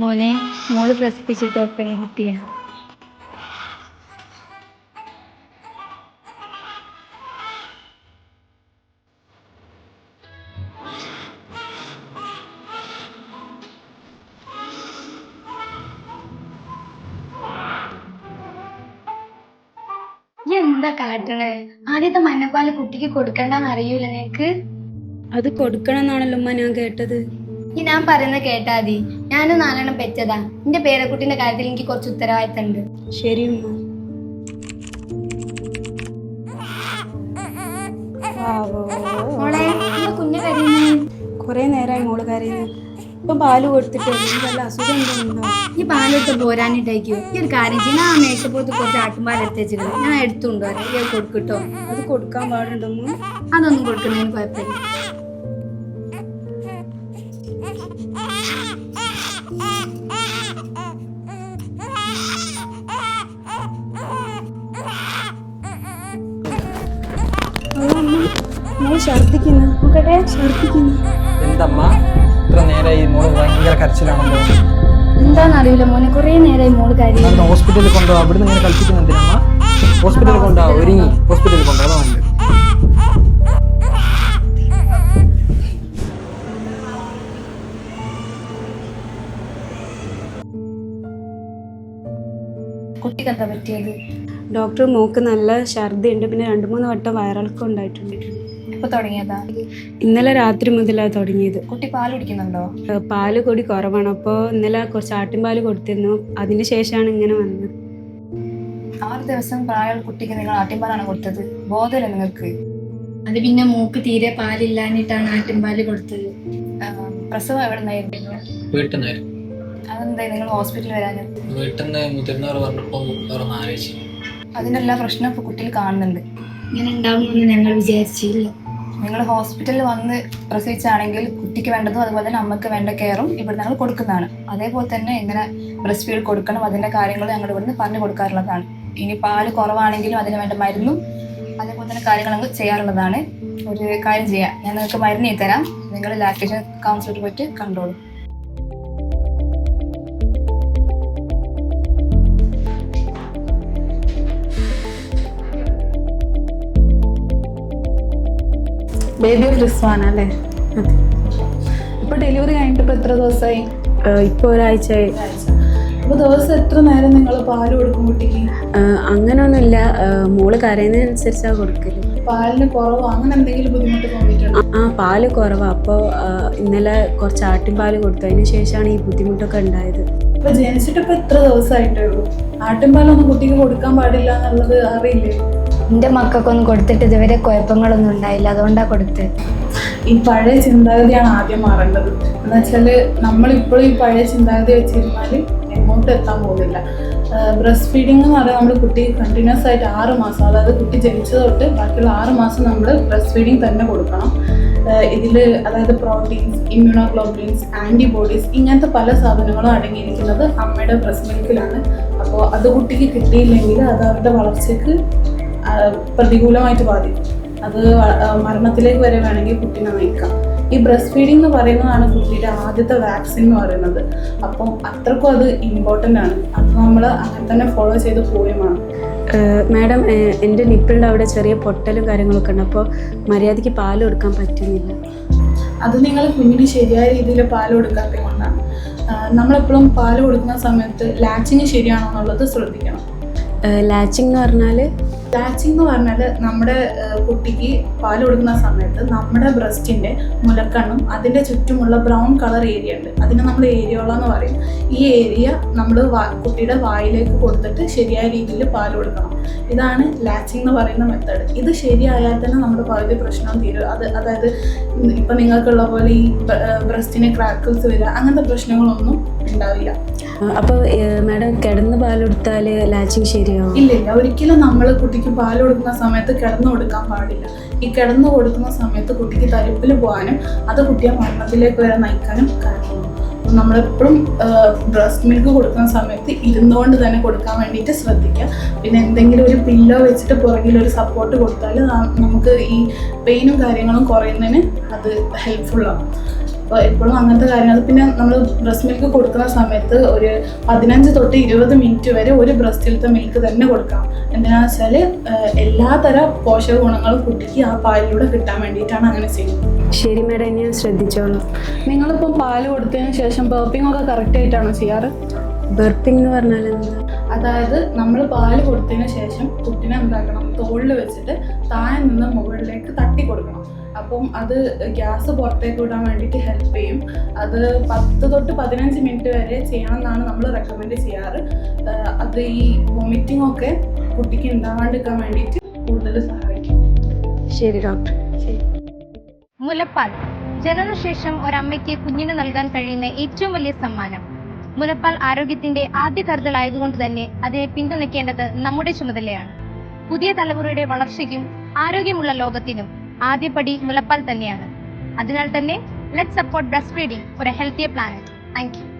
മോനെ മോൾ പ്രസവിച്ചിട്ട് ഒപ്പനെ കുട്ടിയാ? ഈ എന്താ കാട്ടണേ? ആദ്യത്തെ മഞ്ഞപ്പാൽ കുട്ടിക്ക് കൊടുക്കണ്ടെന്ന് അറിയൂല നിനക്ക്? അത് കൊടുക്കണം എന്നാണല്ലോ ഉമ്മ ഞാൻ കേട്ടത്. ഈ ഞാൻ പറയുന്നത് കേട്ടാ മതി. ഞാനും നാലെണ്ണം പെറ്റതാ. എന്റെ പേരക്കുട്ടിന്റെ കാര്യത്തിൽ എനിക്ക് കുറച്ച് ഉത്തരവാദിത്തം ഉണ്ട് ശരി മോളെ കുഞ്ഞു കരയുന്നേ? കുറെ നേരമായി മോൾ കരയുന്നു. ഇപ്പൊ പാൽ കൊടുത്തിട്ട് വല്ല അസുഖം എന്തെങ്കിലും ഈ പാലെടുത്ത് പോരാനിട്ടേക്കോ. ഈ ഒരു കാര്യം ചെയ്യും. ഞാൻ മേശപ്പുറത്ത് കുറച്ച് ആട്ടുംപാൽ എടുത്ത് ഞാൻ എടുത്തുണ്ടോ. അറിയാം കൊടുക്കട്ടോ അത് കൊടുക്കാൻ പാടുണ്ടോ അതൊന്നും കൊടുക്കുന്നതിന് കുഴപ്പമില്ല. മോൾ ഛർദിക്കുന്നു നോക്കട്ടെ ഛർദിക്കുന്നു എന്തമ്മ? ഇത്ര നേരമായി മോൾ ഭയങ്കര കരച്ചിലാണല്ലോ. എന്താണെന്നറിയില്ല മോനെ കുറേ നേരമായി മോൾ കാര്യം ഹോസ്പിറ്റലിൽ കൊണ്ടുപോകാം അവിടുന്ന് ഇങ്ങനെ കളിപ്പിക്കുന്ന എന്തിനമ്മ ഹോസ്പിറ്റലിൽ കൊണ്ടുപോകാം ഒരുങ്ങി. ഹോസ്പിറ്റലിൽ കൊണ്ടുപോകാം കുട്ടിക്ക് എന്താ പറ്റിയത്? ഡോക്ടർ മൂക്ക് നല്ല ഛർദി ഉണ്ട് പിന്നെ രണ്ട് മൂന്ന് വട്ടം വയറിളക്കം ഉണ്ടായിട്ടുണ്ട്. തുടങ്ങിയതാ? ഇന്നലെ രാത്രി മുതലാണ് തുടങ്ങിയത്. കുട്ടി പാൽ കുടിക്കുന്നുണ്ടോ? പാൽ കൂടി കുറവാണ്. അപ്പോൾ ഇന്നലെ കുറച്ച് ആട്ടിൻപാൽ കൊടുത്തിരുന്നു. അതിന് ശേഷമാണ് ഇങ്ങനെ വന്നത്. ആറ് ദിവസം പ്രായമുള്ള കുട്ടിക്ക് നിങ്ങൾ ആട്ടിൻപാലാണ് കൊടുത്തത്? ബോധമല്ലേ നിങ്ങൾക്ക്. അത് പിന്നെ മൂക്ക് തീരെ പാലില്ലാഞ്ഞിട്ടാണ് ആട്ടിൻപാൽ കൊടുത്തത്. പ്രസവം എവിടെ നിന്നായിരുന്നു വീട്ടിൽ നിന്ന് അതെന്തായി? നിങ്ങൾ ഹോസ്പിറ്റലിൽ വരാൻ വീട്ടിൽ നിന്ന് മുതിർന്നവർ പറഞ്ഞപ്പോൾ വേറെ ആലോചിച്ചു. അതിന്റെ എല്ലാ പ്രശ്നവും ഇപ്പൊ കുട്ടിയിൽ കാണുന്നുണ്ട്. ഇങ്ങനെ ഉണ്ടാവുമെന്ന് ഞങ്ങൾ വിചാരിച്ചില്ല. നിങ്ങൾ ഹോസ്പിറ്റലിൽ വന്ന് പ്രസവിച്ചാണെങ്കിൽ കുട്ടിക്ക് വേണ്ടതും അതുപോലെ തന്നെ അമ്മയ്ക്ക് വേണ്ട കെയറും ഇവിടെ ഞങ്ങൾ കൊടുക്കുന്നതാണ്. അതേപോലെ തന്നെ എങ്ങനെ ബ്രസ്റ്റ് ഫീഡ് കൊടുക്കണം അതിന്റെ കാര്യങ്ങൾ ഞങ്ങൾ ഇവിടുന്ന് പറഞ്ഞു കൊടുക്കാറുള്ളതാണ്. ഇനി പാൽ കുറവാണെങ്കിലും അതിന് വേണ്ട മരുന്നും അതേപോലെ തന്നെ കാര്യങ്ങൾ ഞങ്ങൾ ചെയ്യാറുള്ളതാണ്. ഒരു കാര്യം ചെയ്യാം. ഞാൻ നിങ്ങൾക്ക് മരുന്ന് തരാം. നിങ്ങൾ ലാക്ടേഷൻ കൗൺസിലർ പോയിട്ട് കണ്ടോളൂ. ബേബി റിസ്വാൻ അല്ലേ? ഇപ്പൊ ഡെലിവറി കഴിഞ്ഞിട്ട് ഇപ്പൊ എത്ര ദിവസമായി? ഇപ്പൊ ഒരാഴ്ചയായി. അപ്പൊ ദിവസം എത്ര നേരം നിങ്ങൾ പാൽ കൊടുക്കും കുട്ടിക്ക്? അങ്ങനൊന്നുമില്ല. മോൾ കരയുന്നതിനനുസരിച്ചാ കൊടുക്കൽ. പാലിന് കുറവോ? അങ്ങനെ എന്തെങ്കിലും ബുദ്ധിമുട്ട് തോന്നിയിട്ടുണ്ടോ? ആ പാൽ കുറവാ. അപ്പോൾ ഇന്നലെ കുറച്ച് ആട്ടിൻ പാൽ കൊടുത്തു. അതിന് ശേഷമാണ് ഈ ബുദ്ധിമുട്ടൊക്കെ ഉണ്ടായത്. ഇപ്പൊ ജനിച്ചിട്ട് ഇപ്പൊ എത്ര ദിവസമായിട്ടേ ഉള്ളൂ ആട്ടിൻപാലൊന്നും കുട്ടിക്ക് കൊടുക്കാൻ പാടില്ല എന്നുള്ളത് അറിയില്ലേ? എന്റെ മക്കൾക്കൊന്നും കൊടുത്തിട്ട് ഇതുവരെ കുഴപ്പങ്ങളൊന്നും ഉണ്ടായില്ല. അതുകൊണ്ടാണ് കൊടുത്തത് ഈ പഴയ ചിന്താഗതിയാണ് ആദ്യം മാറേണ്ടത്. എന്ന് വെച്ചാൽ നമ്മളിപ്പോഴും ഈ പഴയ ചിന്താഗതി വെച്ചിരുന്നാൽ എങ്ങോട്ട് എത്താൻ പോകുന്നില്ല. ബ്രസ്റ്റ് ഫീഡിംഗ് എന്ന് പറയുന്നത് നമ്മൾ കുട്ടി കണ്ടിന്യൂസ് ആയിട്ട് ആറ് മാസം അതായത് കുട്ടി ജനിച്ചത് തൊട്ട് ബാക്കിയുള്ള ആറ് മാസം നമ്മൾ ബ്രസ്റ്റ് ഫീഡിങ് തന്നെ കൊടുക്കണം. ഇതിൽ അതായത് പ്രോട്ടീൻസ് ഇമ്മ്യൂണോഗ്ലോബുലിൻസ് ആന്റിബോഡീസ് ഇങ്ങനത്തെ പല സാധനങ്ങളും അടങ്ങിയിരിക്കുന്നത് അമ്മയുടെ ബ്രസ്റ്റ് മിൽക്കിലാണ് അപ്പോൾ അത് കുട്ടിക്ക് കിട്ടിയില്ലെങ്കിൽ അത് അവരുടെ വളർച്ചയ്ക്ക് പ്രതികൂലമായിട്ട് ബാധിക്കും. അത് മരണത്തിലേക്ക് വരെ വേണമെങ്കിൽ കുട്ടീനെ നയിക്കാം. ഈ ബ്രസ്റ്റ് ഫീഡിംഗ് എന്ന് പറയുന്നതാണ് കുട്ടിയുടെ ആദ്യത്തെ വാക്സിൻ എന്ന് പറയുന്നത്. അപ്പം അത്രക്കും അത് ഇമ്പോർട്ടന്റ് ആണ്. അത് നമ്മൾ അങ്ങനെ തന്നെ ഫോളോ ചെയ്ത് പോവുകയുമാണ് മാഡം എന്റെ നിപ്പിളിന്റെ അവിടെ ചെറിയ പൊട്ടലും കാര്യങ്ങളൊക്കെ ഉണ്ട്. അപ്പോൾ മര്യാദയ്ക്ക് പാൽ കൊടുക്കാൻ പറ്റുന്നില്ല. അത് നിങ്ങൾ കുഞ്ഞിന് ശരിയായ രീതിയിൽ പാൽ കൊടുക്കാത്തത് കൊണ്ടാണ് നമ്മളെപ്പോഴും പാൽ കൊടുക്കുന്ന സമയത്ത് ലാച്ചിങ് ശരിയാണോ എന്നുള്ളത് ശ്രദ്ധിക്കണം. ലാച്ചിങ് എന്ന് പറഞ്ഞാൽ ലാച്ചിങ് എന്ന് പറഞ്ഞാൽ നമ്മുടെ കുട്ടിക്ക് പാൽ കൊടുക്കുന്ന സമയത്ത് നമ്മുടെ ബ്രസ്റ്റിന്റെ മുലക്കണ്ണും അതിന്റെ ചുറ്റുമുള്ള ബ്രൗൺ കളർ ഏരിയ ഉണ്ട്. അതിനെ നമ്മൾ ഏരിയോള എന്ന് പറയും. ഈ ഏരിയ നമ്മൾ കുട്ടിയുടെ വായിലേക്ക് കൊടുത്തിട്ട് ശരിയായ രീതിയിൽ പാൽ കൊടുക്കണം. ഇതാണ് ലാച്ചിങ് എന്ന് പറയുന്ന മെത്തേഡ് ഇത് ശരിയായാൽ തന്നെ നമ്മുടെ പകുതി പ്രശ്നം തീരും. അത് അതായത് ഇപ്പം നിങ്ങൾക്കുള്ള പോലെ ഈ ബ്രസ്റ്റിന് ക്രാക്കിൾസ് വരിക അങ്ങനത്തെ പ്രശ്നങ്ങളൊന്നും ഉണ്ടാവില്ല. അപ്പോൾ മാഡം കിടന്ന് പാൽ കൊടുത്താൽ ലാച്ചിങ് ശരിയാവും? ഇല്ല ഇല്ല. ഒരിക്കലും നമ്മൾ കുട്ടിക്ക് പാൽ കൊടുക്കുന്ന സമയത്ത് കിടന്നു കൊടുക്കാൻ പാടില്ല. ഈ കിടന്നു കൊടുക്കുന്ന സമയത്ത് കുട്ടിക്ക് തരിപ്പിൽ പോകാനും അത് കുട്ടിയെ മരണത്തിലേക്ക് വരെ നയിക്കാനും കാരണമാണ്. നമ്മളെപ്പോഴും ബ്രസ്റ്റ് മിൽക്ക് കൊടുക്കുന്ന സമയത്ത് ഇരുന്നുകൊണ്ട് തന്നെ കൊടുക്കാൻ വേണ്ടിയിട്ട് ശ്രദ്ധിക്കുക. പിന്നെ എന്തെങ്കിലും ഒരു പില്ലോ വെച്ചിട്ട് പുറകിൽ ഒരു സപ്പോർട്ട് കൊടുത്താൽ നമുക്ക് ഈ പെയിനും കാര്യങ്ങളും കുറയുന്നതിന് അത് ഹെൽപ്ഫുള്ളാണ് അപ്പോൾ എപ്പോഴും അങ്ങനത്തെ കാര്യങ്ങൾ. പിന്നെ നമ്മൾ ബ്രസ്റ്റ് മിൽക്ക് കൊടുക്കുന്ന സമയത്ത് ഒരു പതിനഞ്ച് തൊട്ട് ഇരുപത് മിനിറ്റ് വരെ ഒരു ബ്രസ്റ്റിലത്തെ മിൽക്ക് തന്നെ കൊടുക്കാം. എന്തിനാണെന്ന് വെച്ചാൽ എല്ലാതര പോഷക ഗുണങ്ങളും കുട്ടിക്ക് ആ പാലിലൂടെ കിട്ടാൻ വേണ്ടിയിട്ടാണ് അങ്ങനെ ചെയ്യുന്നത്. ശരി മേഡം ഞാൻ ശ്രദ്ധിച്ചോളാം. നിങ്ങളിപ്പം പാൽ കൊടുത്തതിന് ശേഷം ബർപ്പിംഗ് ഒക്കെ കറക്റ്റ് ആയിട്ടാണോ ചെയ്യാറ്? ബർപ്പിംഗ് എന്ന് പറഞ്ഞാൽ എന്താ? അതായത് നമ്മൾ പാൽ കൊടുത്തതിന് ശേഷം കുട്ടിനെ എന്താക്കണം? തോളിൽ വെച്ചിട്ട് താഴെ നിന്ന് മുകളിലേക്ക് തട്ടി കൊടുക്കണം. അപ്പം അത് ഗ്യാസ് പുറത്തേക്ക് വിടാൻ വേണ്ടിയിട്ട് ഹെൽപ്പ് ചെയ്യും. അത് പത്ത് തൊട്ട് പതിനഞ്ച് മിനിറ്റ് വരെ ചെയ്യണമെന്നാണ് നമ്മൾ റെക്കമെൻഡ് ചെയ്യാറ്. അത് ഈ വോമിറ്റിംഗ് ഒക്കെ കുട്ടിക്ക് ഉണ്ടാവാണ്ടിരിക്കാൻ വേണ്ടിയിട്ട് കൂടുതൽ സഹായിക്കും. ശരി ഡോക്ടർ ശരി. മുലപ്പാൽ. ജനനശേഷം ഒരമ്മയ്ക്ക് കുഞ്ഞിന് നൽകാൻ കഴിയുന്ന ഏറ്റവും വലിയ സമ്മാനം. മുലപ്പാൽ ആരോഗ്യത്തിന്റെ ആദ്യ കരുതലായതുകൊണ്ട് തന്നെ അതിനെ പിന്തുണയ്ക്കേണ്ടത് നമ്മുടെ ചുമതലയാണ്. പുതിയ തലമുറയുടെ വളർച്ചയ്ക്കും ആരോഗ്യമുള്ള ലോകത്തിനും ആദ്യപടി മുലപ്പാൽ തന്നെയാണ്. അതിനാൽ തന്നെ ലെറ്റ് സപ്പോർട്ട് ബ്രസ്റ്റ് ഫീഡിംഗ് ഒരു ഹെൽത്തിയർ പ്ലാനറ്റ് താങ്ക് യു